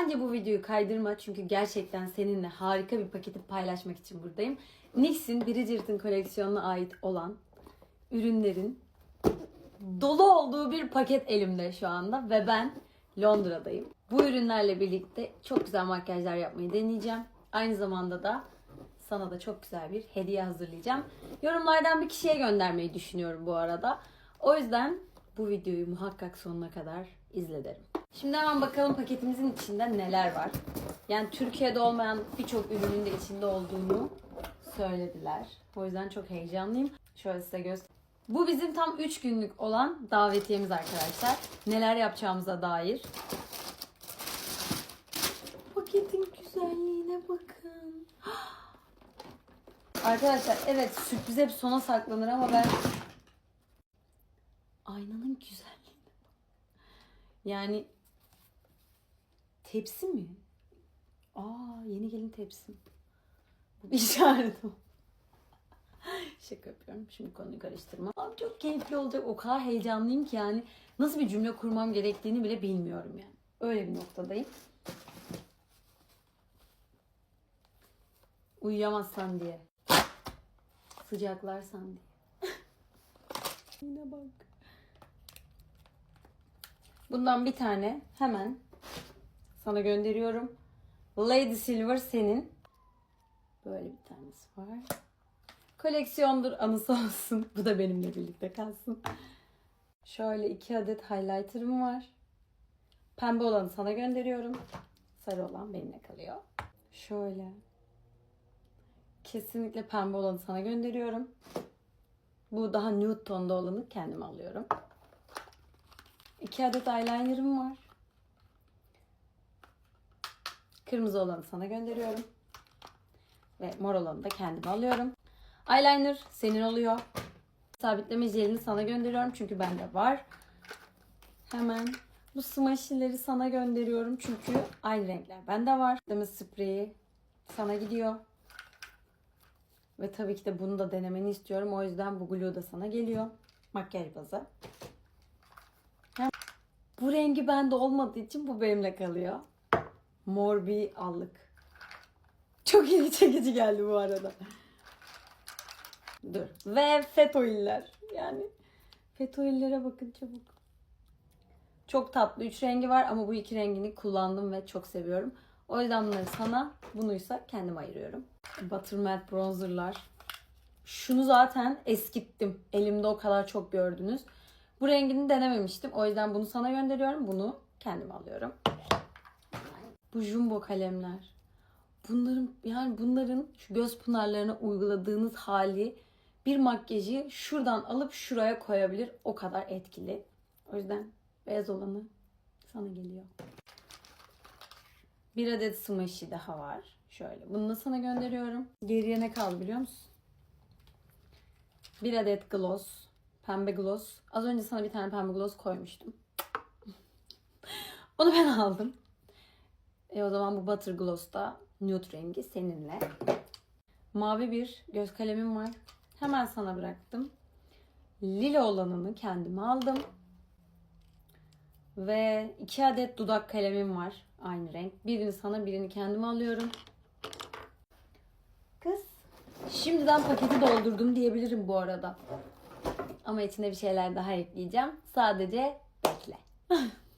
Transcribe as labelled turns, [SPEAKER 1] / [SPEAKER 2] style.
[SPEAKER 1] Bence bu videoyu kaydırma çünkü gerçekten seninle harika bir paketi paylaşmak için buradayım. NYX'in Bridgerton koleksiyonuna ait olan ürünlerin dolu olduğu bir paket elimde şu anda ve ben Londra'dayım. Bu ürünlerle birlikte çok güzel makyajlar yapmayı deneyeceğim. Aynı zamanda da sana da çok güzel bir hediye hazırlayacağım. Yorumlardan bir kişiye göndermeyi düşünüyorum bu arada. O yüzden bu videoyu muhakkak sonuna kadar izle derim. Şimdi hemen bakalım paketimizin içinde neler var. Yani Türkiye'de olmayan birçok ürünün de içinde olduğunu söylediler. O yüzden çok heyecanlıyım. Şöyle size göster. Bu bizim tam 3 günlük olan davetiyemiz arkadaşlar. Neler yapacağımıza dair. Paketin güzelliğine bakın. Arkadaşlar evet sürpriz hep sona saklanır ama ben aynanın güzelliğine bak. Yani tepsi mi? Aa yeni gelin tepsim. Bu bir işaret. Şaka yapıyorum. Şimdi konuyu karıştırma. Abi çok keyifli olacak. O kadar heyecanlıyım ki yani nasıl bir cümle kurmam gerektiğini bile bilmiyorum yani. Öyle bir noktadayım. Uyuyamazsan diye. Sıcaklarsan diye. Yine bak. Bundan bir tane hemen sana gönderiyorum. Lady Silver senin. Böyle bir tanesi var. Koleksiyondur anısı olsun. Bu da benimle birlikte kalsın. Şöyle iki adet highlighter'ım var. Pembe olanı sana gönderiyorum. Sarı olan benimle kalıyor. Şöyle. Kesinlikle pembe olanı sana gönderiyorum. Bu daha nude tonda olanı kendime alıyorum. İki adet eyeliner'ım var. Kırmızı olanı sana gönderiyorum. Ve mor olanı da kendime alıyorum. Eyeliner senin oluyor. Sabitleme jelini sana gönderiyorum çünkü bende var. Hemen bu smashy'leri sana gönderiyorum çünkü aynı renkler bende var. Deme spreyi sana gidiyor. Ve tabii ki de bunu da denemeni istiyorum. O yüzden bu glue da sana geliyor. Makyaj bazı. Bu rengi bende olmadığı için bu benimle kalıyor. Mor bir allık. Çok ilgi çekici geldi bu arada. Dur. Ve fetoiller. Yani fetoillere bakın çabuk. Çok tatlı. Üç rengi var ama bu iki rengini kullandım ve çok seviyorum. O yüzden bunları sana, bunuysa kendim ayırıyorum. Buttermatte bronzerlar. Şunu zaten eskittim. Elimde o kadar çok gördünüz. Bu rengini denememiştim. O yüzden bunu sana gönderiyorum. Bunu kendime alıyorum. Bu jumbo kalemler. Bunların yani bunların şu göz pınarlarına uyguladığınız hali bir makyajı şuradan alıp şuraya koyabilir. O kadar etkili. O yüzden beyaz olanı sana geliyor. Bir adet smashi daha var. Şöyle. Bunu da sana gönderiyorum. Geriye ne kaldı biliyor musun? Bir adet gloss. Pembe gloss. Az önce sana bir tane pembe gloss koymuştum. Onu ben aldım. E o zaman bu Butter Gloss da nude rengi seninle. Mavi bir göz kalemim var. Hemen sana bıraktım. Lila olanını kendime aldım. Ve iki adet dudak kalemim var. Aynı renk. Birini sana birini kendime alıyorum. Kız. Şimdiden paketi doldurdum diyebilirim bu arada. Ama içine bir şeyler daha ekleyeceğim. Sadece bekle.